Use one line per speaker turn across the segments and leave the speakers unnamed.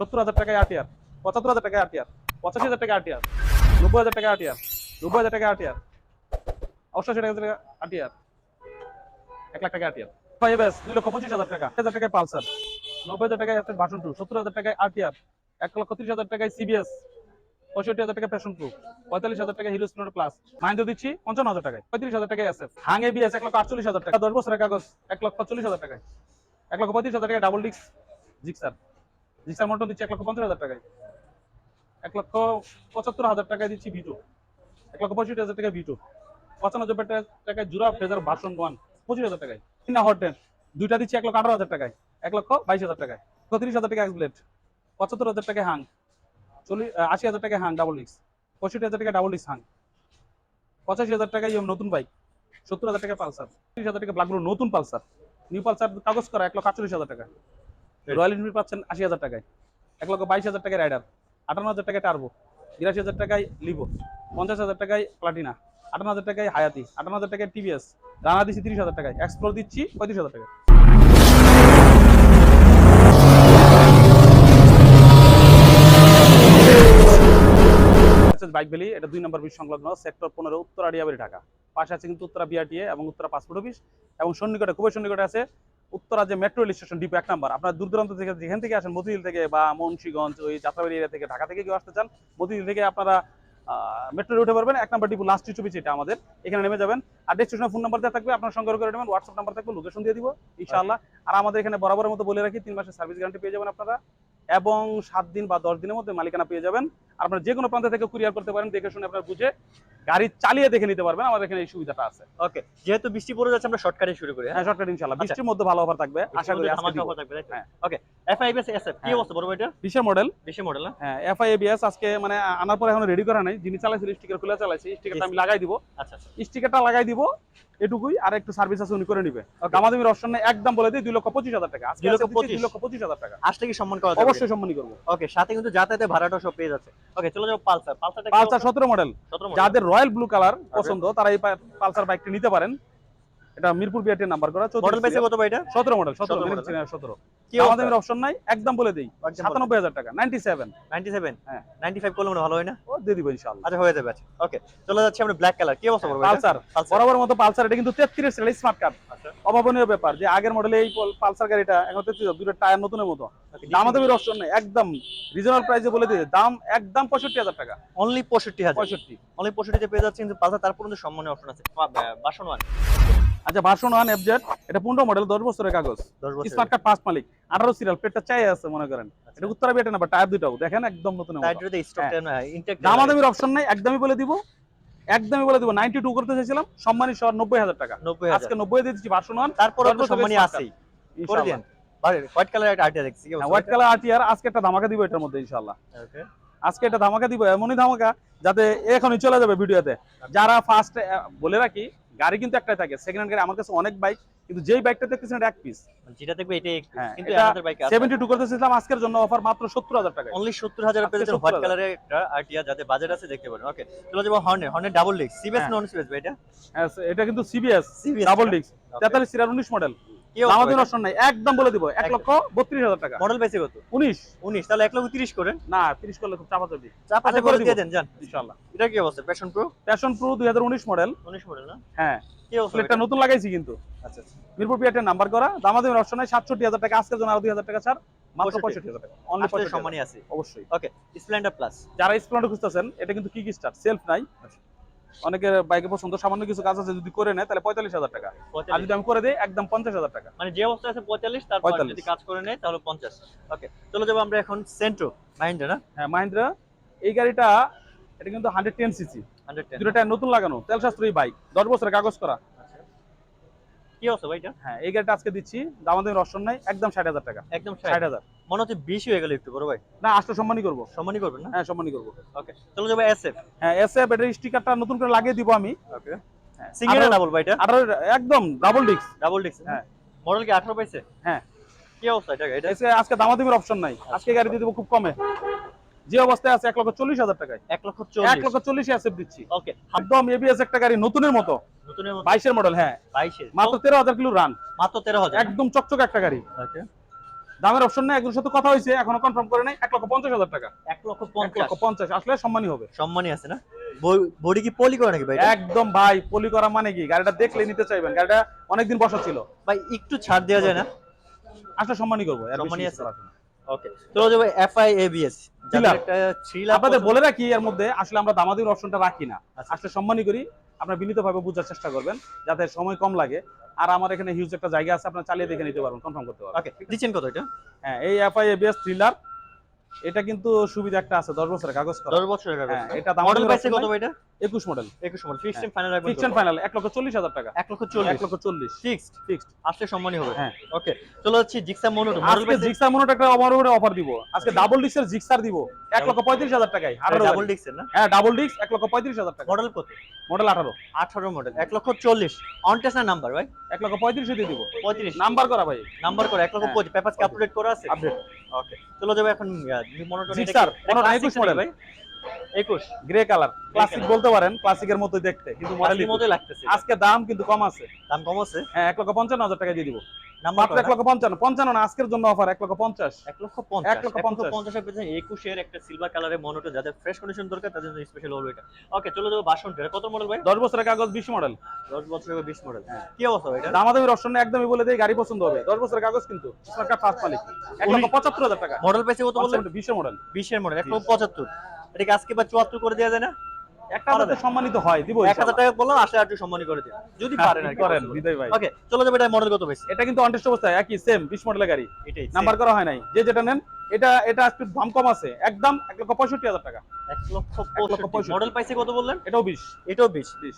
সত্তর হাজার টাকায় আটিয়ার পঁচাত্তর হাজার টাকায় আটিয়ার পঁচাশি হাজার টাকা আটিয়ার নব্বই হাজার টাকা আটিয়ার নব্বই হাজার টাকা আটিয়ার অষ্টাশি টাকা আটিয়ার এক লাখ টাকা আটিয়ার দুই লক্ষ পঁচিশ হাজার টাকা হাজার টাকায় পালসার নব্বই হাজার টাকায় ভাষণ টু সত্তর হাজার টাকায় আটিয়ার এক লক্ষ ত্রিশ হাজার টাকায় সিবিএস পঁয়ষট্টি হাজার টাকা প্যাশন প্রো পঁয়তাল্লিশ হাজার টাকা হিরো স্প্লেন্ডার প্লাস মাইন্ড দিচ্ছি পঞ্চান্ন হাজার টাকায় পঁয়ত্রিশ হাজার টাকায় এবিএস এক লক্ষ আটচল্লিশ হাজার টাকা দশ বছরের কাগজ এক লক্ষ চল্লিশ হাজার টাকায় এক লক্ষ পঁয়ত্রিশ হাজার টাকা ডাবল ডিক্স জিক্সার জিক্সার মোটর দিচ্ছি এক লক্ষ পঞ্চাশ হাজার টাকায়। এক লক্ষ পঁচাত্তর হাজার টাকায় দিচ্ছি ভিটো এক লক্ষ পঁয়ষট্টি হাজার টাকায় ভিটো পঁচানব্বই টাকায় জুরা ফেজার ভার্সন ওয়ান পঁচিশ হাজার টাকায়। তিনটা হট টেন দুইটা দিচ্ছি এক লক্ষ আঠারো হাজার টাকায়। এক লক্ষ বাইশ হাজার টাকায়। পঁয়ত্রিশ হাজার টাকা এক এক্সব্লেড পঁচাত্তর হাজার টাকায় হাং চল্লিশ আশি হাজার টাকায় হাং ডাবল ডিক্স পঁয়ষট্টি হাজার টাকা ডাবল ডিক্স হাং পঁচাশি হাজার টাকায় নতুন বাইক সত্তর হাজার টাকা পালসার তিরিশ হাজার টাকা ব্লাকগুলো নতুন পালসার নিউ পালসার কাগজ করা এক লক্ষ আটচল্লিশ হাজার টাকা। রয়্যাল এনফিল্ড পাচ্ছেন আশি হাজার টাকায়। এক লক্ষ বাইশ হাজার টাকায় রাইডার আটান্ন হাজার টাকায় টার্বো বিরাশি হাজার টাকায় লিভো পঞ্চাশ হাজার টাকায় প্লাটিনা আটান্ন হাজার টাকায় হায়াতি আটান্ন হাজার টাকায় টিভিএস রানা দিচ্ছি তিরিশ হাজার টাকায়। এক্সপ্লোর দিচ্ছি পঁয়ত্রিশ হাজার টাকা বাইক ভ্যালি এটা দুই নম্বর বিশ সংলগ্ন সেক্টর পনেরো উত্তর আড়িয়াবাড়ি ঢাকা। পাশে আছে কিন্তু উত্তরা বিআরটিএ এবং উত্তরা পাসপোর্ট অফিস এবং সন্নিকটে, খুবই সন্নিকটে আছে। উত্তরা যে মেট্রো রেল স্টেশন ডিপো এক নাম্বার। আপনার দূর দূরান্ত থেকে যেখান থেকে আসেন মতিঝিল থেকে বা মুন্সিগঞ্জ ওই যাত্রাবাড়ি এরিয়া থেকে ঢাকা থেকে কেউ আসতে চান মতিঝিল থেকে আপনারা মেট্রো উঠে পারবেন। এক নাম্বার ডিপো লাস্ট স্টপেজ এটা আমাদের। এখানে নেমে যাবেন। আর ডেস্টিনেশন ফোন নাম্বার দেওয়া থাকবে আপনার সংগ্রহ করে নেবেন হোয়াটসঅ্যাপ নাম্বার থাকবে লোকেশন দিয়ে দিব ইনশাআল্লাহ। আর আমাদের এখানে বরাবরের মতো বলে রাখি তিন মাসের সার্ভিস গ্যারান্টি পেয়ে যাবেন আপনারা। এবং সাত দিন বা দশ দিনের মধ্যে মালিকানা পেয়ে যাবেন। আর আপনারা যে কোনো প্রান্ত থেকে কুরিয়ার করতে পারেন দেখে শুনে আপনার বুঝে গাড়ি চালিয়ে দেখে নিতে পারবেন আমাদের এখানে এই সুবিধাটা আছে।
ওকে যেহেতু বৃষ্টি পড়ে যাচ্ছে আমরা শর্টকাটে শুরু করি
হ্যাঁ? শর্টকাট ইনশাআল্লাহ।
আচ্ছা।
বৃষ্টির মধ্যে ভালো অফার থাকবে আশা করি আজকে দিব। হ্যাঁ।
ওকে এফআইবিএস এসএফ কি
হ্যাঁ।
অবস্থা বড় ভাইটা
বিশের মডেল
বেশি মডেল না?
হ্যাঁ এফআই এবিএস আজকে মানে আনার পরে এখনও রেডি করা নাই। যিনি চালাইছিল স্টিকার খুলে চালাইছি স্টিকারটা আমি লাগাই দিব।
আচ্ছা আচ্ছা।
স্টিকারটা লাগাই দিব এটুকুই। আর একটু সার্ভিস আছে উনি করে নিবে। দামাদামির অপশন একদম বলে দিই দুই লক্ষ পঁচিশ হাজার টাকা।
দুই লক্ষ পঁচিশ।
লক্ষ পঁচিশ। হাজার টাকা।
আসলে কি সম্মান করা
অবশ্যই সম্মানী করব।
ওকে সাথে কিন্তু যাতায়াতের ভাড়াটা সব পেয়ে যাচ্ছে। ওকে চলে যাব পালসার। পালসারটা
পালসার সতেরো মডেল
17 মডেল
যাদের রয়্যাল ব্লু কালার পছন্দ তারা এই পালসার বাইকটি নিতে পারেন। এটা মিরপুর বিআরটি নাম্বার করা
মডেল পেয়েছে কত ভাইটা
সতেরো মডেল
17
সতেরো
model,
সতেরো।
কি
আমাদের অপশন নাই একদম বলে দেই।
অবস্থা
সাতানব্বই হাজার টাকা নাইনটি সেভেন
97
হ্যাঁ।
95 করলে মনে ভালো হয় না?
ও দিয়ে দিব ইনশাল্লাহ
আচ্ছা হয়ে যাবে আচ্ছা। ওকে চলে যাচ্ছে আমরা ব্ল্যাক কালার কি অবস্থা বড়
পালসার। বরাবর মতো পালসার এটা কিন্তু তেত্রিশ স্মার্ট কার্ড
আচ্ছা।
অভাবনীয় ব্যাপার যে আগের মডেলে এই পালসার গাড়িটা এখন তেত্রিশ দুটো টায়ার নতুনের মতো। দাম দামের অপশন নেই একদম রিজনাল প্রাইসে বলে দিয়ে দাম একদম পঁয়ষট্টি হাজার টাকা।
অনলি 65000
পঁয়ষট্টি।
অনলি 65 তে পেয়ে যাচ্ছে কিন্তু পালসার তারপর কিন্তু সম্মানের অপশন আছে। বাসন ওয়ান।
আচ্ছা ভার্সন ওয়ান এফজেড এটা পনেরো মডেল দশ বছরের কাগজ। স্মার্ট কার্ড পাঁচ মালিক। আঠারো সিরিয়াল পেটটা চাই আছে মনে করেন। এটা উত্তরা বিয়েটা না টায়ার দুটাও দেখেন একদম নতুন
টাইটারে স্টকটা
দামাদামির অপশন নাই একদমই বলে দিব। একদমই বলে দিব নাইনটি টু করতে চাইছিলাম সম্মানী সহ নব্বই হাজার টাকা।
90000
আজকে নব্বই দিয়ে দিচ্ছি ভার্সন ওয়ান
তারপর আছেই। হোয়াইট কালার একটা দেখছি
হোয়াইট কালার আজকে একটা ধামাকা দিব এটার মধ্যে ইনশাল্লাহ
ওকে
আজকে এটা ধামাকা দিব এমনই ধামাকা যাতে এখনই চলে যাবে ভিডিওতে। যারা ফার্স্ট বলে রাখি গাড়ি কিন্তু একটাই থাকে সেকেন্ড হ্যান্ড গাড়ি আমার কাছে অনেক বাইক কিন্তু যেই বাইকটা দেখতেছেন এটা এক পিস
যেটা দেখবে এটা
হ্যাঁ,
কিন্তু আমাদের বাইক আছে।
সেভেন্টি টু করতেছিলাম আজকের জন্য অফার মাত্র সত্তর হাজার টাকা
অনলি 70000 এর পেয়ে হোয়াইট
70,000
কালারের একটা আইডিয়া যাতে বাজেট আছে দেখতে পারেন। ওকে চলে যাব হর্নে হর্নে double disc CBS. Non CBS এটা?
এটা কিন্তু সিবিএস ডাবল ডিস্ক তেতাল্লিশ সিরার উনিশ মডেল
কি অবস্থা
আমাদের
ভাই?
অপশন নাই একদম বলে দিব এক লক্ষ বত্রিশ হাজার টাকা।
মডেল বেশি কত?
উনিশ।
19 তাহলে 1 লক্ষ 30 করেন।
না তিরিশ করলে খুব চাপা চাপি।
চাপ
আচ্ছা,
করে
করে
দিয়ে দেন জান
ইনশাল্লাহ
এটা কি অবস্থা? প্যাশন প্রো
প্যাশন প্রো দুই হাজার উনিশ মডেল
19 মডেল না?
হ্যাঁ। প্লেটটা নতুন লাগাইছি কিন্তু।
আচ্ছা আচ্ছা।
মিরপুর পিয়াটের নাম্বার করা। দামাদামের অপশন নাই সাতষট্টি হাজার টাকা। আজকের জন্য আরও দুই হাজার টাকা ছাড়। মাত্র পঁয়ষট্টি। হাজার টাকা। অনলি পঁয়ষট্টি
সম্মানই আছে
অবশ্যই।
ওকে স্প্লেন্ডার প্লাস
যারা স্প্লেন্ডার খুঁজতেছেন এটা কিন্তু কিক স্টার্ট সেলফ নাই।
আচ্ছা।
অনেকের বাইকে পছন্দ সামান্য কিছু কাজ আছে যদি করে নেয় তাহলে পঁয়তাল্লিশ হাজার টাকা। আর যদি আমি করে দিই একদম পঞ্চাশ হাজার টাকা।
মানে যে অবস্থা আছে 45 তারপর
45
যদি কাজ করে নেয় তাহলে 50 ওকে চলে যাব আমরা এখন সেন্ট্রো মাহিন্দ্রা না?
হ্যাঁ মাহিন্দ্রা এই গাড়িটা এটা কিন্তু হান্ড্রেড টেন সিসি
110
দুটো নতুন লাগানো তেল শাস্ত্রী বাইক দশ বছরের কাগজ করা।
কি অবস্থা ভাই এটা?
হ্যাঁ এই গাড়িটা আজকে দিচ্ছি। অপশন নাই একদম ষাট হাজার টাকা।
একদম
ষাট। হাজার।
মনে হচ্ছে বেশি হয়ে গেল একটু বড় ভাই।
না আসলে সম্মানই করব।
সম্মানই করবেন না?
হ্যাঁ সম্মানই করব।
ওকে চলে যাব এসএফ
হ্যাঁ স্টিকারটা নতুন করে লাগিয়ে দিব আমি।
ওকে
হ্যাঁ,
সিঙ্গেল ডাবল ভাই এটা?
আঠারো একদম ডাবল ডিস্ক
ডাবল ডিস্ক
হ্যাঁ।
মডেল কি 18 পাইছে?
হ্যাঁ।
কি অবস্থা এটা এটা?
আজকে দামাদামির অপশন নাই। আজকে গাড়ি দিয়ে দেবো খুব কমে। যে অবস্থায় আছে এক লক্ষ চল্লিশ হাজার টাকায়।
1 লক্ষ
এক লক্ষ চল্লিশ এসএফ দিচ্ছি।
ওকে
একদম এবিএস একটা গাড়ি নতুনের মতো। বাইশের মডেল হ্যাঁ।
22
মাত্র তেরো হাজার কিলো রান
মাত্র 13000
একদম চকচক একটা গাড়ি।
ওকে
দামের অপশন নেই একজনের সাথে কথা হয়েছে এখনও কনফার্ম করে নাই এক লক্ষ পঞ্চাশ হাজার টাকা।
এক লক্ষ পঞ্চাশ।
লক্ষ পঞ্চাশ আসলে সম্মানই হবে।
সম্মানই আছে না? বডি কি পলি করে নাকি ভাই
একদম ভাই পলি করা মানে কি? গাড়িটা দেখলে নিতে চাইবেন। গাড়িটা অনেকদিন বসা ছিল।
ভাই একটু ছাড় দেওয়া যায় না?
আসলে সম্মানই করব
সম্মানই আছে? ওকে চলো যাব এফআই এবিএস
Thriller।
একটা থ্রিলার
আপনাদের বলে রাখি এর মধ্যে আসলে আমরা দামাদির অপশনটা রাখি না।
আচ্ছা।
আসলে সম্মানই করি আপনারা বিনীতভাবে বোঝার চেষ্টা করবেন যাতে সময় কম লাগে। আর আমার এখানে হিউজ একটা জায়গা আছে আপনার চালিয়ে দেখে নিতে পারবেন কনফার্ম করতে পারবেন।
ওকে দিচ্ছেন কত এটা?
হ্যাঁ এই এফআই এবিএস থ্রিলার এটা কিন্তু সুবিধা একটা আছে দশ বছরের কাগজ করা।
দশ বছরের কাগজ
হ্যাঁ এটা
মডেল
দামাদির
পাইছে কত ভাই? এটা
একুশ মডেল
একুশ মডেল ফিক্সড
হ্যাঁ।
ফাইনাল রাখবেন
ফিকশন ফাইনাল এক লক্ষ চল্লিশ হাজার টাকা।
এক লক্ষ চল্লিশ।
এক লক্ষ চল্লিশ।
ফিক্সড
ফিক্সড
আসলে সম্মানই হবে।
হ্যাঁ।
ওকে চলো হচ্ছে জিক্সা মনো মডেল
আজকে জিক্সার মনোটা একটা আমার উপরে অফার দিব। আজকে ডাবল ডিক্সের জিক্সার দিব। এক লক্ষ পঁয়ত্রিশ হাজার টাকায়। আঠারো
ডাবল ডিক্সের না?
হ্যাঁ ডাবল ডিক্স এক লক্ষ পঁয়ত্রিশ হাজার টাকা।
মডেল কত?
মডেল আঠারো।
আঠারো মডেল এক লক্ষ চল্লিশ। অন টেস্ট নাম্বার ভাই।
এক লক্ষ পঁয়ত্রিশে দিয়ে দিব।
পঁয়ত্রিশ।
নাম্বার করা ভাই।
নাম্বার করা এক লক্ষ
হ্যাঁ।
পঁচিশ পেপার আপডেট করা আছে?
আপডেট
ওকে চলো যাবে এখন মনোটন
Gixxer, Monoton 21 model।
ভাই একুশ
গ্রে কালার ক্লাসিক বলতে পারেন ক্লাসিকের দেখতে কিন্তু
মডেলের মধ্যে লাগতেছে
আজকে দাম কিন্তু কম আছে।
দাম কম আছে?
হ্যাঁ এক লক্ষ পঞ্চান্ন হাজার টাকা দিয়ে দিব। মাত্র এক লক্ষ পঞ্চান্ন। পঞ্চান্ন না আজকের জন্য অফার এক লক্ষ পঞ্চাশ।
এক লক্ষ পঞ্চাশ।
এক লক্ষ পঞ্চাশ।
একুশের একটা সিলভার কালারের মনোটন যাদের ফ্রেশ কন্ডিশন দরকার তাদের জন্য স্পেশাল হলো এটা। ওকে চলো যাব বাসন কত মডেল ভাই?
দশ বছরের কাগজ বিশ মডেল
দশ বছর বিশ মডেল। কি অবস্থা এটা?
একদমই বলে দেয় গাড়ি পছন্দ হবে। দশ বছরের কাগজ কিন্তু ফার্স্ট মালিক। এক লক্ষ পঁচাত্তর হাজার টাকা।
মডেল পাইছে কত বললেন?
বিশের মডেল
বিশের মডেল এক লক্ষ পঁচাত্তর। এটাকে আজকে বা চুয়াত্তর করে দেওয়া যায় না?
একটা সম্মানিত হয় দিব
এক হাজার টাকা বললাম আসলে একটু সম্মানী করে দিন যদি পারেন আর
করেন বিদয় ভাই।
ওকে চলো যাবে এটা মডেল কত পাইছে
এটা কিন্তু অনটেস্ট অবস্থায় একই সেম বিশ মডেলের গাড়ি।
এটাই
নাম্বার করা হয় নাই। যে যেটা নেন এটা এটা একটু দাম কম আছে। একদম এক লক্ষ পঁয়ষট্টি হাজার টাকা।
এক লক্ষ
লক্ষ
পঁয়ষট্টি।
পঁয়ষট্টি।
মডেল পাইছে কত বললেন?
এটাও
এটাও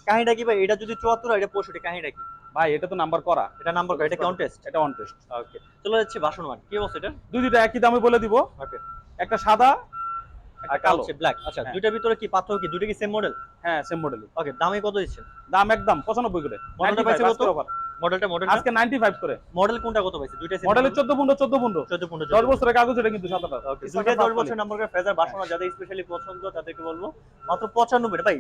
কাহিনীটা কি ভাই? এটা যদি চুয়াত্তর হয় এটা পঁয়ষট্টি। কাহিনীটা কি?
ভাই এটা তো নাম্বার করা।
এটা নাম্বার এটা কন্টেস্ট
এটা অনটেস্ট
ওকে চলো যাচ্ছে বাসন ওয়ান কি অবস্থা এটা?
দুই দুইটা একই দামে বলে দিব।
ওকে
একটা সাদা
আর
কালো?
ব্ল্যাক আচ্ছা
হ্যাঁ।
দুইটার ভিতরে কি পাথর কি? দুটো কি সেম মডেল
হ্যাঁ সেম মডেল
ওকে দামে কত দিচ্ছেন
দাম একদম পঁচানব্বই করে।
মডেলটা পাইছে কত? মডেলটা মডেল
আজকে নাইনটি ফাইভ করে।
মডেল কোনটা কত পাইছে? দুইটা
মডেলের চোদ্দ পনেরো চোদ্দ পনেরো।
চোদ্দ পনেরো
দশ বছরের কাগজ এটা কিন্তু সাতাটা
ওকে দুইটা দশ বছর নাম্বার করে ফেজার বাসনা যাদের স্পেশালি পছন্দ তাদেরকে বলব। মাত্র পঁচানব্বই ভাই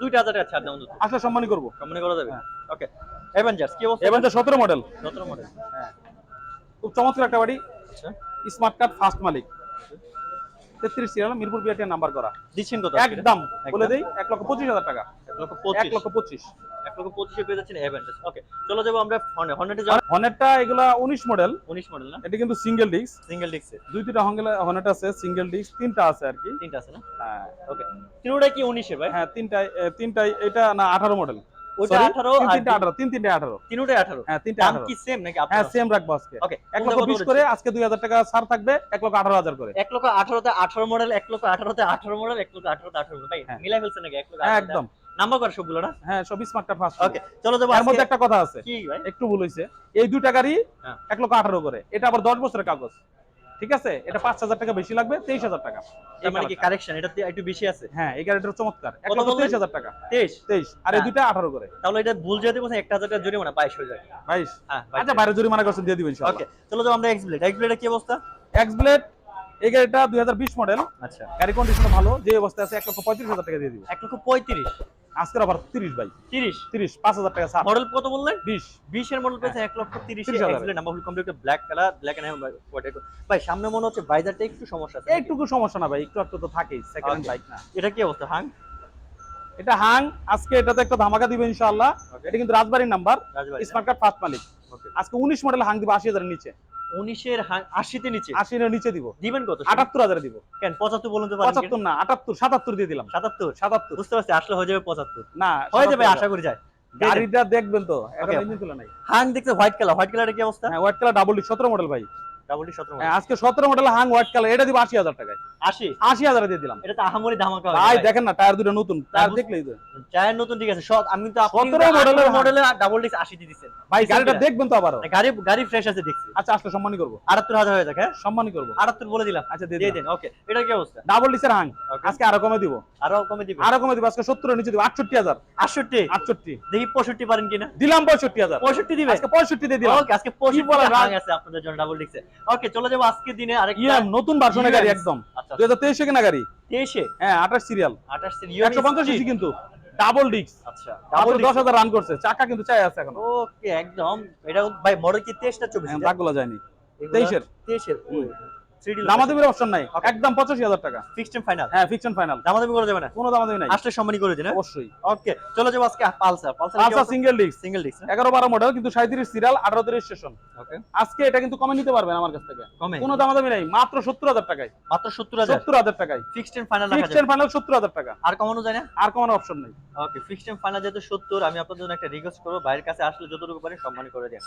দুইটা হাজার টাকা ছাড় দেওয়া
আসলে সম্মানই করব।
সম্মানে করা যাবে?
হ্যাঁ।
ওকে অ্যাভেঞ্জার্স কি অবস্থা?
মডেল
মডেল
খুব চমৎকার একটা বাড়ি।
আচ্ছা।
স্মার্ট কার্ড ফার্স্ট মালিক। তেত্রিশ সিরিয়াল মিরপুর বিআরটির নাম্বার করা।
দিচ্ছেন কত
একদম বলে দেই এক লক্ষ পঁচিশ হাজার টাকা।
এক লক্ষ পঁচিশ? এক লক্ষ পঁচিশে। পেয়ে যাচ্ছেন অ্যাভেঞ্জার্স ওকে চলো যাব আমরা হর্নেটে যাব
হনেটটা এগুলা উনিশ মডেল
উনিশ মডেল না?
এটা কিন্তু সিঙ্গেল ডিস্ক
সিঙ্গেল ডিক্সে
দুই তিনটা হনেট আছে সিঙ্গেল ডিস্ক তিনটা আছে আর কি।
তিনটা আছে না?
হ্যাঁ।
ওকে তিনটা কি উনিশে ভাই?
হ্যাঁ তিনটাই তিনটাই এটা না আঠারো মডেল
ওটা আঠারো আর
তিনটা আঠারো তিন তিনটে আঠারো।
তিনটাই আঠারো।
হ্যাঁ তিনটা
দাম
আঠারো।
কি সেম নাকি
হ্যাঁ সেম রাখব আজকে
ওকে
এক লক্ষ করে আজকে দুই টাকা ছাড় থাকবে করে।
মডেল এক লক্ষ মডেল মডেল ভাই
হ্যাঁ।
মিলাই নাকি লক্ষ
হ্যাঁ একদম।
নাম্বার করে সবগুলো না?
হ্যাঁ সব
ওকে চলো যাব
এর মধ্যে একটা কথা আছে।
কি ভাই?
একটু ভুল এই গাড়ি
হ্যাঁ।
এক লক্ষ আঠারো করে। এটা আবার দশ বছরের কাগজ। ঠিক আছে? এটা পাঁচ হাজার টাকা বেশি লাগবে তেইশ হাজার টাকা।
মানে কি কারেকশন এটা একটু বেশি আছে।
হ্যাঁ এই গাড়িটার চমৎকার। এক লক্ষ তেইশ হাজার টাকা।
তেইশ?
তেইশ। আর এই
হ্যাঁ।
দুইটা আঠারো করে।
তাহলে এটা ভুল বলছে একটা হাজার টাকা জরিমানা বাইশ হয়ে যায়
বাইশ?
হ্যাঁ
আচ্ছা বাইরে জরিমানা করছেন দিয়ে দিবেন
ওকে চলো যাব আমরা এক্স ব্লেড এক্স ব্লেডের কি অবস্থা?
এক্স ব্লেড এই গাড়িটা দুই হাজার বিশ মডেল
আচ্ছা।
গাড়ি কন্ডিশন ভালো যে অবস্থায় আছে এক লক্ষ পঁয়ত্রিশ হাজার টাকা দিয়ে দিব।
এক লক্ষ পঁয়ত্রিশ।
আজকের আবার তিরিশ ভাই।
তিরিশ?
তিরিশ পাঁচ হাজার টাকা ছাড়।
মডেল কত বললেন?
বিশ।
বিশের মডেল পেয়েছে এক লক্ষ তিরিশ
30,000
X blade number full complete black colour black and ভাই সামনে মনে হচ্ছে বাইজারটা একটু সমস্যা আছে
একটুকু সমস্যা না ভাই একটু একটু তো থাকেই সেকেন্ড হ্যান্ড বাইক না।
এটা কি অবস্থা হাং
এটা হাং আজকে এটাতে একটা ধামাকা দিবে ইনশাআল্লাহ। এটা কিন্তু রাজবাড়ির নাম্বার স্মার্ট কার্ড ফার্স্ট মালিক। আজকে উনিশ মডেল হাং দিব আশি হাজারের নিচে।
উনিশের আশিতে নিচে।
আশির নিচে দিব।
দিবেন কত?
আটাত্তর হাজার দিব।
কেন? পঁচাত্তর বলুন তো
পঁচাত্তর না আটাত্তর সাতাত্তর দিয়ে দিলাম।
সাতাত্তর?
সাতাত্তর।
বুঝতে পারছি আসলে হয়ে যাবে পঁচাত্তর।
না
হয়ে যাবে
77
আশা করি যায়।
গাড়িটা দেখবেন তো এখন ইঞ্জিন খোলা নাই।
হাং দেখতে হোয়াইট কালার হোয়াইট কালারের কি অবস্থা?
হ্যাঁ হোয়াইট কালার ডাবল ডি সতেরো মডেল ভাই। হ্যাঁ, আজকে সতেরো মডেল হাং হোয়াইট কালার এটা দিব আশি হাজার টাকায়।
আশি?
আশি হাজারে দিয়ে দিলাম।
এটা তো আহামরি ধামাকা
ভাই দেখেন না টায়ার দুটো নতুন। টায়ার দেখলেই তো।
চায়ের নতুন ঠিক আছে। সব আমি আপনি
17 model এর
ডাবল ডিস্ক আশি দিয়ে দিচ্ছেন।
ভাই গাড়িটা দেখবেন তো আবারও।
গাড়ি গাড়ি ফ্রেশ আছে দেখছি।
আচ্ছা আসলে সম্মানই করব।
আটাত্তর হাজার হয়ে যাক হ্যাঁ?
সম্মানই করব।
আটাত্তর বলে দিলাম।
আচ্ছা দিয়ে দিন
ওকে এটা কি অবস্থা?
ডাবল ডিসের হাং আজকে আরও কমে দিব।
আরও কমে দিবেন
আরও কমে দিব আজকে সত্তরের নিচে দিব আটষট্টি হাজার।
আটষট্টি?
আটষট্টি।
দেখি পঁয়ষট্টি পারেন কিনা।
দিলাম পঁয়ষট্টি হাজার।
পঁয়ষট্টি দিবে
আজকে পঁয়ষট্টি দিয়ে দিলাম।
ওকে আজকে পঁয়ষট্টি
বলেন,
হাং আছে আপনাদের জন্য ডাবল ডিস্কে ওকে চলে যাব আজকে দিনে আরেকটা
নতুন ভার্সনের গাড়ি. একদম।
আচ্ছা
দুই কেনা গাড়ি?
তেইশে?
হ্যাঁ আঠাশ সিরিয়াল
আঠাশ
একশো পঞ্চাশ সিসি কিন্তু। ডাবল ডিস্ক
আচ্ছা
ডাবল
ডাবল
দশ হাজার রান করছে। চাকা কিন্তু চাই আছে এখন।
ওকে একদম। এটা ভাই মডেল কি তেইশ না চব্বিশ
হ্যাঁ, দাগগুলো যায়নি। তেইশের।
তেইশের
হুম।
থ্রি ডি
দামাদামির অপশন নাই। একদম পঁচাশি হাজার টাকা।
ফিক্সড ফাইনাল
হ্যাঁ ফিকশন ফাইনাল
দামাদামি করা যাবে না?
কোনো দামাদামি নাই।
আসলে সম্মানী করে দিন
অবশ্যই।
ওকে চলে যাব আজকে Pulsar Pulsar
single disc
single disc
এগারো বারো মডেল কিন্তু সাঁত্রিশ সিরিয়াল আঠারো রেজিস্ট্রেশন
ওকে
আজকে এটা কিন্তু কমে নিতে পারবেন আমার কাছ থেকে।
কমে?
কোনো দামাদামি নাই মাত্র সত্তর হাজার টাকায়।
মাত্র সত্তর হাজার?
সত্তর হাজার টাকায়।
ফিক্সড ফাইনাল
ফিক্সড ফাইনাল সত্তর হাজার টাকা।
আর কমানো যায় না?
আর কোনো অপশন নাই।
ওকে ফিক্সড ফাইনাল যেহেতু সত্তর আমি আপনাদের জন্য একটা রিকোয়েস্ট করব বাইরের কাছে আসলে যতটুকু পারি সম্মানী করে দেন।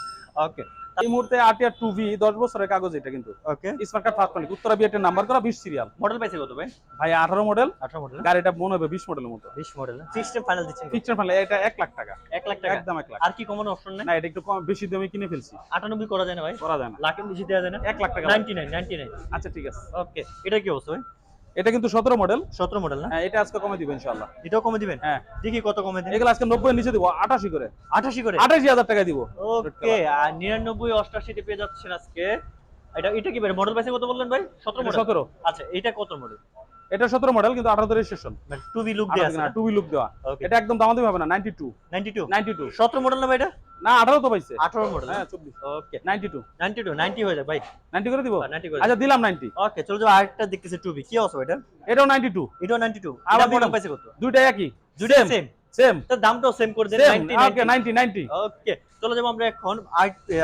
ওকে
এই মুহূর্তে আটিয়ার টু ভি দশ বছরের কাগজ এটা কিন্তু।
ওকে
স্মার্ট কার্ড ফার্স্ট মালিক উত্তরা নাম্বার করা বিশ সিরিয়াল
মডেল পাইছে কত ভাই?
ভাই আঠারো মডেল
আঠারো মডেল
গাড়িটা মনে হবে বিশ মডেলের মতো।
বিশ মডেল এন্ড ফাইনাল দিচ্ছেন?
ফিক্সড ফাইনাল এটা এক লাখ টাকা।
এক লাখ টাকা?
একদম এক লাখ।
আর কি কমানো অপশন নেই?
না এটা একটু কম বেশি দামে কিনে ফেলছি।
আটানব্বই করা যায় না ভাই?
করা যায় না।
লাখের বেশি দেওয়া যায় না?
এক লাখ টাকা
নাইনটি নাইন নাইনটি নাইন
আচ্ছা ঠিক আছে।
ওকে এটা কি অবস্থা ভাই?
এটা কিন্তু সতেরো মডেল
সতেরো মডেল না?
হ্যাঁ এটা আজকে কমে দিবেন ইনশাল্লাহ
এটাও কমে দিবেন?
হ্যাঁ।
দেখি কত কমে দিন।
এগুলো আজকে নব্বই নিচে দিব আটাশি করে।
আঠাশি করে?
আটাশি হাজার টাকা দিব।
ওকে আর নিরানব্বই অষ্টাশিতে পেয়ে যাচ্ছেন আজকে এটা এটা কি ভাই? মডেল পাইছে কত বললেন ভাই? সতেরো মডেল
সতেরো।
আচ্ছা এটা কত মডেল
এটা সতেরো মডেল কিন্তু আঠারো রেজিস্ট্রেশন
টু বি লুক দিয়ে আছে
টু বি লুক দেওয়া। এটা একদম দামাদামি হবে না ninety two
ninety two
ninety two
সতেরো মডেল না ভাই এটা?
না আঠারো তো পাইছে
আঠারো মডেল
হ্যাঁ চব্বিশ।
Okay
ninety two
ninety two ninety হয়ে যায় ভাই।
নাইনটি করে দিব?
নাইনটি করে
আচ্ছা দিলাম নাইনটি
ওকে চলো যাব আরেকটা দেখতেছি টু বি কি অবস্থা এটা?
এটাও নাইনটি টু
এটাও নাইনটি টু
আবার
আবার মডেল পাইছে কত
দুইটা একই।
দুইটা সেম
সেম
তার দামটাও সেম করে দেন
same
ninety
okay ninety ninety
okay চলে যাব আমরা এখন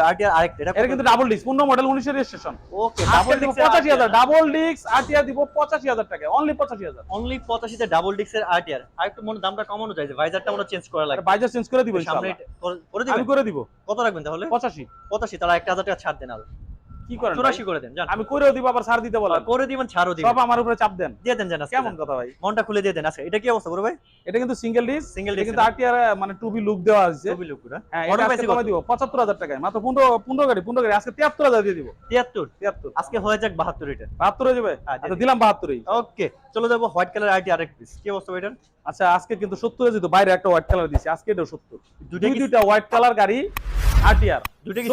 আরটিআর আরেকটা এটা
কিন্তু ডাবল ডিস্ক পূর্ণ মডেল উনিশের রেজিস্ট্রেশন
ওকে
ডাবল
ডিস্ক
দিব পঁচাশি হাজার। ডাবল ডিস্ক আরটিআর দিব পঁচাশি হাজার টাকা অনলি পঁচাশি হাজার।
অনলি পঁচাশি ডাবল ডিক্সের আরটিআর আর একটু মনে দামটা কমানো যায় যে ভাইজারটা আমরা চেঞ্জ করা লাগে
ভাইজার চেঞ্জ করে দিব
সামনে
ইনশাআল্লাহ।
করে- দিব
আমি করে দিব।
কত রাখবেন তাহলে?
পঁচাশি।
পঁচাশি তারা একটা হাজার টাকা ছাড় দেন আর।
কি করেন
চুরাশি
ভাই?
করে দেন
আমি করেও দিব আবার ছাড় দিতে বলেন।
করে দিবেন ছাড়ও দিবেন।
সব আমার উপরে চাপ দেন।
দিয়ে দেন জান
কেমন কথা ভাই?
মনটা খুলে দিয়ে দেন আজকে। এটা কি অবস্থা বড় ভাই?
এটা কিন্তু সিঙ্গেল ডিস্ক
সিঙ্গেল
এটা
ডিক্স
কিন্তু আটিয়ার মানে টুবি লুক দেওয়া আছে।
ছবি লুক
হ্যাঁ এটা আজকে কমে দিব পঁচাত্তর হাজার টাকায়। মাত্র পনেরো পনেরো গাড়ি পনেরো গাড়ি। আজকে তিয়াত্তর হাজার দিয়ে দিব।
73
তিয়াত্তর।
আজকে হয়ে যাক 72 এটা।
বাহাত্তর হয়ে যাবে?
হ্যাঁ,
আচ্ছা। দিলাম বাহাত্তরই।
ওকে চলে যাব হোয়াইট কালার আইটি আরেক পিস কি অবস্থা এটার?
আচ্ছা আজকে কিন্তু সত্তর যেত বাইরে একটা হোয়াইট কালার দিছি আজকে এটাও সত্তর।
দুইটা
দুই দুইটা হোয়াইট কালার গাড়ি আরটিআর
দুইটা কি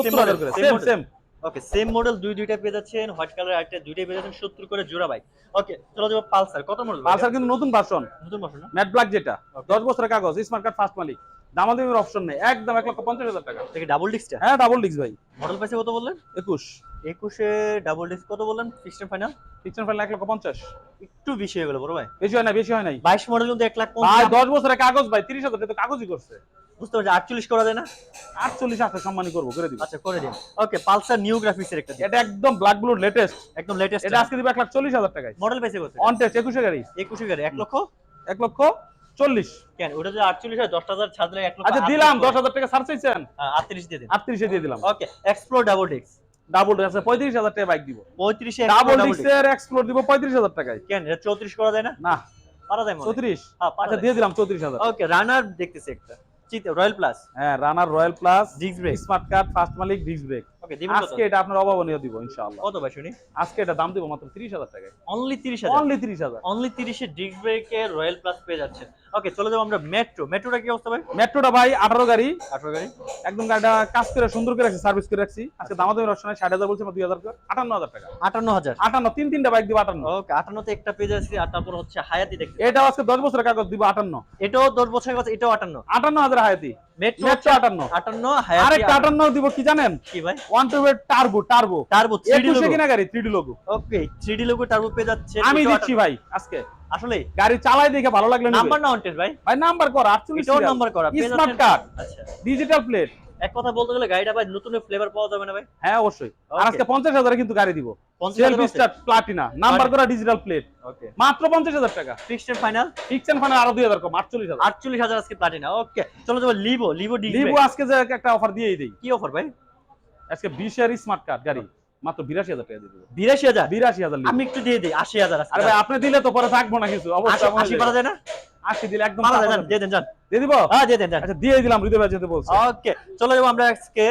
same
same
okay same model দুই দুইটা পেয়ে যাচ্ছেন হোয়াইট কালার আইটি দুইটাই পেয়ে যাচ্ছেন 70 করে জোড়া বাইক ওকে চলে যাব পালসার। কত মডেল
পালসার কিন্তু নতুন ভার্সন
নতুন বছর না?
ম্যাট ব্ল্যাক যেটা. দশ বছরের কাগজ স্মার্ট কার্ড ফার্স্ট মালিক দামাদামির অপশন নেই। একদম এক লক্ষ পঞ্চাশ হাজার টাকা।
এটা কি ডাবল ডিক্সটা
হ্যাঁ ডাবল ডিস্ক ভাই।
মডেল পাইছে কত বললেন?
একুশ।
21 এ ডাবল ডিক্স কত বললেন? ফিক্সড ফাইনাল
ফিকশন ফাইনাল এক লক্ষ পঞ্চাশ।
একটু বেশি হয়ে গেল বড় ভাই।
বেশি হয় না বেশি হয় নাই।
22 মডেল কিন্তু 1 লাখ 50
দশ বছরের কাগজ ভাই তিরিশ হাজার কাগজই করছে।
বুঝতে পারছি 48 করা যায় না?
আটচল্লিশ আছে সম্মানী করব করে দিব।
আচ্ছা করে দিন। ওকে পালসার নিউ গ্রাফিক্সের একটা
এটা একদম ব্ল্যাক ব্লুর লেটেস্ট
একদম লেটেস্ট
এটা আজকে দিব এক লাখ চল্লিশ হাজার টাকায়।
মডেল কত?
অন টেস্ট একুশে গাড়ি।
21 গাড়ি 1 লক্ষ?
এক লক্ষ চল্লিশ।
কেন? ওটা যদি 48 হয় 10000 ছাড় দিলে 1 লক্ষ
আচ্ছা দিলাম দশ হাজার টাকা ছাড় চাইছেন
38 দিয়ে দিন।
আটত্রিশে দিয়ে দিলাম।
ওকে এক্সপ্লোর ডাবল ডিক্স
ডাবল আছে পঁয়ত্রিশ হাজার টাকা বাইক দিব।
35 এ
ডাবল ডিস্কের এক্সপ্লোর দিব পঁয়ত্রিশ হাজার টাকায়।
কেন? এটা 34 করা যায় না?
না।
পারা যায়
চৌত্রিশ।
হ্যাঁ
আচ্ছা দিয়ে দিলাম চৌত্রিশ হাজার।
ওকে রানার দেখতেছি একটা। রয়্যাল প্লাস
হ্যাঁ রানার রয়্যাল প্লাস
ডিক্স ব্রেক
স্মার্ট কার্ড ফাস্ট মালিক ডিস্ক ব্রেক আজকে এটা আপনার অভাবনীয় দিব ইনশাআল্লাহ।
কত ভাই শুনি?
আজকে এটা দাম দিব মাত্র তিরিশ হাজার টাকায়।
অনলি 30000
অনলি তিরিশ হাজার।
অনলি 30 এ ডিক্স ব্রেকে রয়্যাল প্লাস পেয়ে যাচ্ছে ওকে চলে যাব আমরা মেট্রো মেট্রোটা কি অবস্থা ভাই?
মেট্রোটা ভাই আঠারো গাড়ি।
18 গাড়ি।
একদম গাড়িটা কাজ করে সুন্দর করে রাখছি সার্ভিস করে রাখছি। আজকে দামাদামি রসনে ষাট হাজার বলছে দুই হাজার আটান্ন হাজার টাকা।
58000
আটান্ন তিন তিনটা বাইক দিব আটান্ন।
ওকে 58 তে একটা পেয়ে যাচ্ছি আর তারপর হচ্ছে হায়াতি দেখতে
এটা আজকে দশ বছরের কাগজ দিব আটান্ন।
এটাও 10 বছরের কথা এটাও 58
আটান্ন হাজার হায়াতি
মেট্রো 58
আরেকটা আটান্ন। দিব কি জানেন?
কি ভাই?
One two turbo turbo
turbo 3D
একুশে
লোগো
কিনা গাড়ি? Three logo
okay 3D logo turbo পেয়ে যাচ্ছে
আমি দিচ্ছি ভাই আজকে।
আসলে?
গাড়ি চালাই দেখে ভালো লাগল
নাম্বার না ভাই।
ভাই নাম্বার কর
নাম্বার করা
স্মার্ট কার্ড
আচ্ছা।
ডিজিটাল প্লেট
এক কথা বলতে গেলে গাড়িটা ভাই নতুন ফ্লেভার পাওয়া যাবে না ভাই।
হ্যাঁ অবশ্যই। আর আজকে পঞ্চাশ হাজারে কিন্তু গাড়ি দিব। সেলফ স্টার্ট প্লাটিনা নাম্বার করা ডিজিটাল প্লেট
ওকে
মাত্র পঞ্চাশ হাজার টাকা।
ফিক্সড ফাইনাল
ফানে আরও দুই হাজার কম আটচল্লিশ হাজার।
আটচল্লিশ হাজার আজকে প্লাটিনা ওকে চলো যাব লিভো লিভো ডি
লিবু আজকে যে একটা অফার দিয়েই দেই।
কি অফার ভাই?
আজকে বিশের স্মার্ট কার্ড গাড়ি। মাত্র বিরাশি হাজার টাকা দিয়ে দেবো।
বিরাশি হাজার?
বিরাশি হাজার
আমি একটু দিয়ে দিই আশি হাজার
আরে ভাই আপনি দিলে তো পরে থাকব না কিছু। অবশ্যই
আশি পারা যায় না?
আশি দিলে একদম।
দিয়ে দেন যান।
দিয়ে দিব?
হ্যাঁ দিয়ে দেন যান।
আচ্ছা দিয়ে দিলাম হৃদয় ভাই যেতে বলছে।
ওকে চলে যাব আমরা আজকে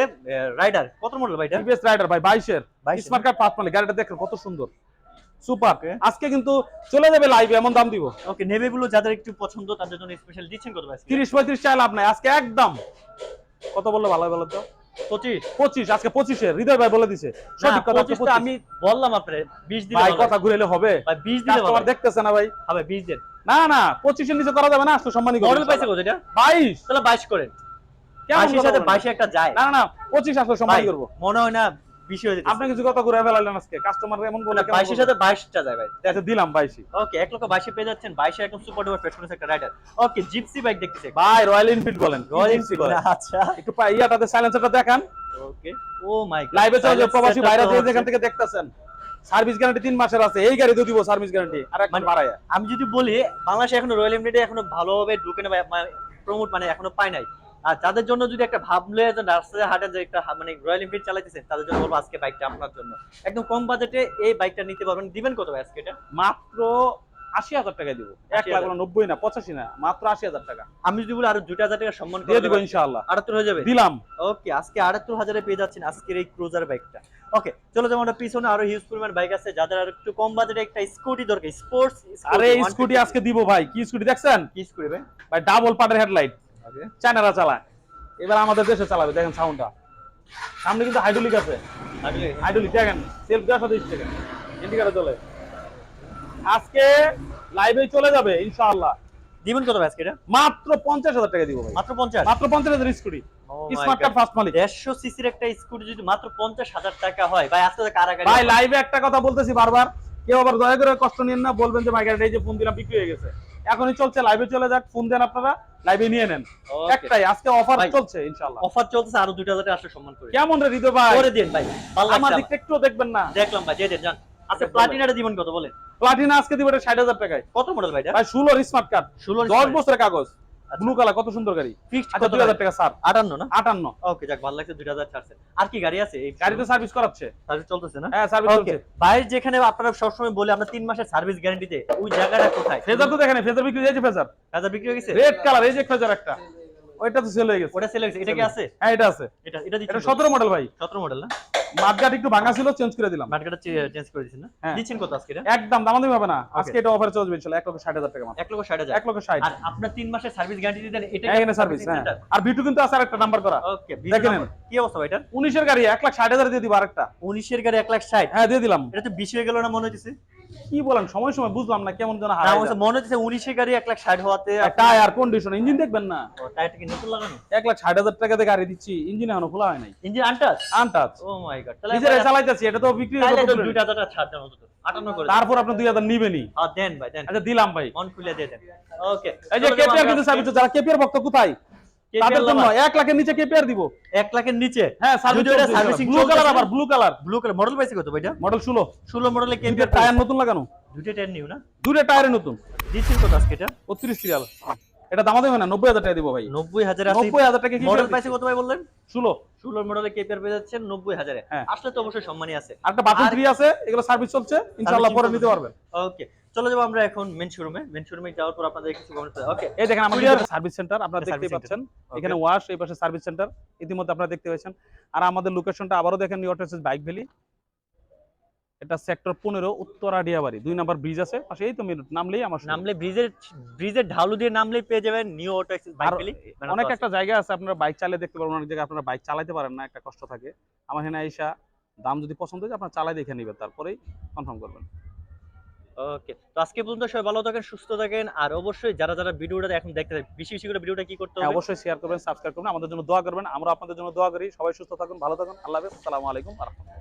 রাইডার। কত মডেল ভাই এটা?
টিভিএস রাইডার ভাই বাইশের।
22
স্মার্ট কার্ড পাঁচ মালিক গাড়িটা দেখেন কত সুন্দর। সুপার। আজকে কিন্তু চলে যাবে লাইভে এমন দাম দিব।
ওকে নেভেগুলো যাদের একটু পছন্দ তাদের জন্য স্পেশাল দিচ্ছেন কত ভাই
তিরিশ পঁয়ত্রিশ চাই লাভ নাই। আজকে একদম। কত বলল ভালো বলো তো?
পঁচিশ।
পঁচিশ আজকে পঁচিশে হৃদয় ভাই বলে দিছে। সঠিক কথা 25
আমি বললাম আপনার বিশ দিলে
ভাই কথা ঘুরেলে হবে।
ভাই বিশ দিলে ভালো
কাস্টমার
হয়।
দেখতেছে না ভাই।
হবে বিশ দিন।
না না পঁচিশের নিচে করা যাবে না সম্মানী
মডেল পাইছে এটা?
বাইশ।
তাহলে বাইশ করেন বাইশের সাথে বাইশে একটা যায়।
না না পঁচিশ আসলে সম্মানী
ভাই,
করব।
মনে হয় না
কথা ঘুরে ফেলালেন আজকে। কাস্টমার এমন বলে
বাইশের সাথে বাইশটা যায় ভাই।
আচ্ছা দিলাম বাইশি
ওকে এক লক্ষ বাইশে পেয়ে যাচ্ছেন। বাইশে একদম সুপার ডুপার একটা রাইডার ওকে জিপসি বাইক দেখতেছে।
ভাই রয়্যাল এনফিল্ড বলেন।
Royal Enfield? আচ্ছা।
একটু ইয়াটাতে সাইলেন্সারটা দেখান।
ওকে ও মাই
লাইভে চলে প্রবাসী বাইরে যেখান থেকে দেখতেছেন। সার্ভিস গ্যারান্টি তিন মাসের আছে এই গাড়ি তো দিব সার্ভিস গ্যারান্টি। আর এক
মানে-
বাড়ায়া।
আমি যদি বলি বাংলাদেশে এখন রয়্যাল এমনিটি এখনও ভালোভাবে ঢুকে না প্রমোট মানে এখনও পায় নাই। আর যাদের জন্য যদি একটা ভাবলে যে রাস্তায় হাঁটেন যে একটা মানে রয়্যাল এনফিল্ড চালাইতেছেন তাদের জন্য বলব আজকে বাইকটা আপনার জন্য। একদম কম বাজেটে এই বাইকটা নিতে পারবেন। দিবেন কত ভাই আজকে এটা?
মাত্র আশি হাজার টাকা দিব। এক লাখ নব্বই না পঁচাশি না মাত্র আশি হাজার টাকা।
আমি যদি বলি আরও দুইটা হাজার টাকা সম্মান
দিয়ে দিব ইনশাআল্লাহ।
আটাত্তর হয়ে যাবে?
দিলাম।
ওকে আজকে আটাত্তর হাজারে পেয়ে যাচ্ছেন আজকের এই ক্রুজার বাইকটা ওকে চলো যেমন পিছনে আরও হিউজ পরিমাণ বাইক আছে যাদের আর একটু কম বাজেটে একটা স্কুটি দরকার স্পোর্টস
আরে স্কুটি আজকে দিব ভাই কি স্কুটি দেখছেন?
কি স্কুটি ভাই?
ভাই ডাবল পাটের হেডলাইট চায়নারা চালায়। এবার আমাদের দেশে চালাবে দেখেন সাউন্ডটা সামনে কিন্তু হাইড্রোলিক আছে। হাইড্রোলিক দেখেন সেলফ দেওয়ার সাথে ইন্ডিকেটর চলে আজকে লাইভে চলে যাবে ইনশাআল্লাহ।
দিবেন কত আজকে এটা?
মাত্র পঞ্চাশ হাজার টাকা দিব ভাই।
মাত্র পঞ্চাশ?
মাত্র পঞ্চাশ হাজার স্কুটি স্মার্ট কার্ড ফার্স্ট মালিক।
দেড়শো সিসির একটা স্কুটি যদি মাত্র পঞ্চাশ হাজার টাকা হয় ভাই আজকে
ভাই লাইভে একটা কথা বলতেছি বারবার। কেউ আবার দয়া করে কষ্ট নিন না বলবেন যে ভাই গাড়িটা এই যে ফোন দিলাম বিক্রি হয়ে গেছে। এখনই চলছে লাইভে চলে যাক ফোন দেন আপনারা লাইভে নিয়ে নেন। একটাই আজকে অফার চলছে ইনশাআল্লাহ।
অফার চলতেছে আরও দুইটা হাজার আসলে সম্মান করে।
কেমন রে হৃদয় ভাই?
করে দিন ভাই
আমার দিকটা একটু দেখবেন না।
দেখলাম ভাই দিয়ে দেন যান। আচ্ছা। প্লাটিনাটা দিবেন কত বলেন?
প্লাটিনা আজকে দিব এটা ষাট হাজার টাকায়।
কত মডেল ভাই
ভাই ষোলোর স্মার্ট কার্ড
ষোলো
দশ বছরের কাগজ। ব্লু কালার কত সুন্দর গাড়ি।
ফিক্সড
আচ্ছা
কত
হাজার টাকা স্যার।
আটান্ন না?
আটান্ন।
ওকে যাক ভালো লাগছে দুইটা হাজার ছাড়ছে। আর কি গাড়ি আছে এই
গাড়িতে সার্ভিস করাচ্ছে।
সার্ভিস চলতেছে না?
হ্যাঁ সার্ভিস চলছে।
বাইরে যেখানে আপনারা সবসময় বলে আমরা তিন মাসের সার্ভিস গ্যারান্টিতে ওই জায়গাটা কোথায়?
ফেজার তো দেখেন ফেজার বিক্রি হয়েছে ফেজার
কাজা বিক্রি হয়ে গেছে
রেড কালার এই যে ফেজার একটা। ওইটা তো সেল হয়ে গেছে।
ওটা সেল হয়ে গেছে। এটা কি আছে?
হ্যাঁ এটা আছে।
এটা এটা দিচ্ছেন
সতেরো মডেল ভাই।
সতেরো মডেল না?
মাঠঘাট একটু ভাঙা ছিল চেঞ্জ করে দিলাম।
চেঞ্জ করে দিচ্ছেন না?
হ্যাঁ।
দিচ্ছেন কত আজকে এটা?
একদম দামাদামি হবে না। আজকে এটা অফারে চলবে ইনশাআল্লাহ এক লক্ষ ষাট হাজার টাকা মাত্র।
এক লক্ষ ষাট হাজার।
এক লক্ষ ষাট।
আর আপনার তিন মাসের সার্ভিস গ্যারান্টি এটা
হ্যাঁ, এখানে সার্ভিস হ্যাঁ। আর বিটু কিন্তু আছে একটা নাম্বার করা।
ওকে
দেখে নেন।
কি অবস্থা ভাই এটা
উনিশের গাড়ি এক লাখ ষাট হাজার দিয়ে দিব আরেকটা।
উনিশের গাড়ি এক লাখ ষাট।
হ্যাঁ দিয়ে দিলাম।
এটা তো বিশ হয়ে গেল না মনে হচ্ছে
কি বলেন? সময় সময় বুঝলাম না কেমন যেন
মনে হচ্ছে উনিশের গাড়ি এক লাখ ষাট হওয়াতে
টায়ার কন্ডিশন ইঞ্জিন দেখবেন না?
টায়ারটা কি নতুন লাগানো?
এক লাখ ষাট হাজার টাকাতে গাড়ি দিচ্ছি ইঞ্জিন এখনও খোলা হয় নাই।
Engine untouched
untouched
oh my god তাহলে
নিজেরাই চালাইতেছি এটা তো বিক্রি।
দুইটা হাজার টাকা ছাড় করে
তারপর আপনি দুই হাজার নিবেনই।
হ্যাঁ দেন ভাই দেন।
আচ্ছা দিলাম ভাই।
মন খুলে দিয়ে দেন। ওকে
এই যে কেপিআর কিন্তু সার্ভিস যারা কেপিআর ভক্ত কোথায়? তাদের জন্য এক লাখের নিচে কেপিআর দিব?
এক লাখের নিচে?
হ্যাঁ সার্ভিস ব্লু কালার আবার blue colour
blue colour model পাইছে কত ভাইটা?
মডেল ষোলো।
ষোলো মডেলে
দুইটা
কেপিআর
টায়ার নতুন লাগানো
দুটো টায়ার নিউ না?
দুটো টায়ারে নতুন।
দিচ্ছেন কত আজকে এটা?
বত্রিশ সিরিয়াল এটা দামা দেবে না নব্বই হাজার টাকা দিব ভাই।
নব্বই হাজার
নব্বই হাজার টাকা কি
মডেল পাইছে কত ভাই বললেন?
ষোলো।
ষোলো মডেলে কেপিআর পেয়ে যাচ্ছেন নব্বই হাজারে।
হ্যাঁ।
আসলে তো অবশ্যই সম্মানই আছে।
আর একটা
আর-
ফ্রি আছে এগুলো সার্ভিস চলছে ইনশাআল্লাহ পরে নিতে পারবেন।
ওকে চলে যাব আমরা এখন মেন শোরুমে মেন শোরুমে যাওয়ার পর আপনাদের কিছু কমেন্ট ওকে
এই দেখেন আমাদের সার্ভিস সেন্টার আপনারা
এটা
দেখতেই পাচ্ছেন। এখানে ওয়াশ এই পাশে সার্ভিস সেন্টার ইতিমধ্যে আপনারা দেখতে পাচ্ছেন আর আমাদের লোকেশনটা আবারও দেখেন নিউ অটোসেস বাইক ভ্যালি এটা সেক্টর পনেরো উত্তর আডিয়াবাড়ি দুই নাম্বার ব্রিজ আছে পাশে এই তো মিনিট নামলেই আমার
নামলে ব্রিজের ব্রিজের ঢালু দিয়ে নামলেই পেয়ে যাবেন নিউ অটো
আর
পেলি।
অনেক একটা জায়গা আছে আপনারা বাইক চালিয়ে দেখতে পারবেন অনেক জায়গায় আপনারা বাইক চালাতে পারেন না একটা কষ্ট থাকে। আমার এখানে আইসা দাম যদি পছন্দ হয় আপনারা চালাই দেখে নেবেন তারপরেই কনফার্ম করবেন।
ওকে তো আজকে পর্যন্ত সবাই ভালো থাকেন সুস্থ থাকেন আর অবশ্যই যারা যারা ভিডিওটা এখন দেখতে বেশি বেশি করে ভিডিওটা কি করতে
হ্যাঁ,
হবে?
অবশ্যই শেয়ার করবেন সাবস্ক্রাইব করবেন আমাদের জন্য দোয়া করবেন আমরা আপনাদের জন্য দোয়া করি সবাই সুস্থ থাকুন ভালো থাকুন আল্লাহ হাফেজ আসসালামু আলাইকুম আ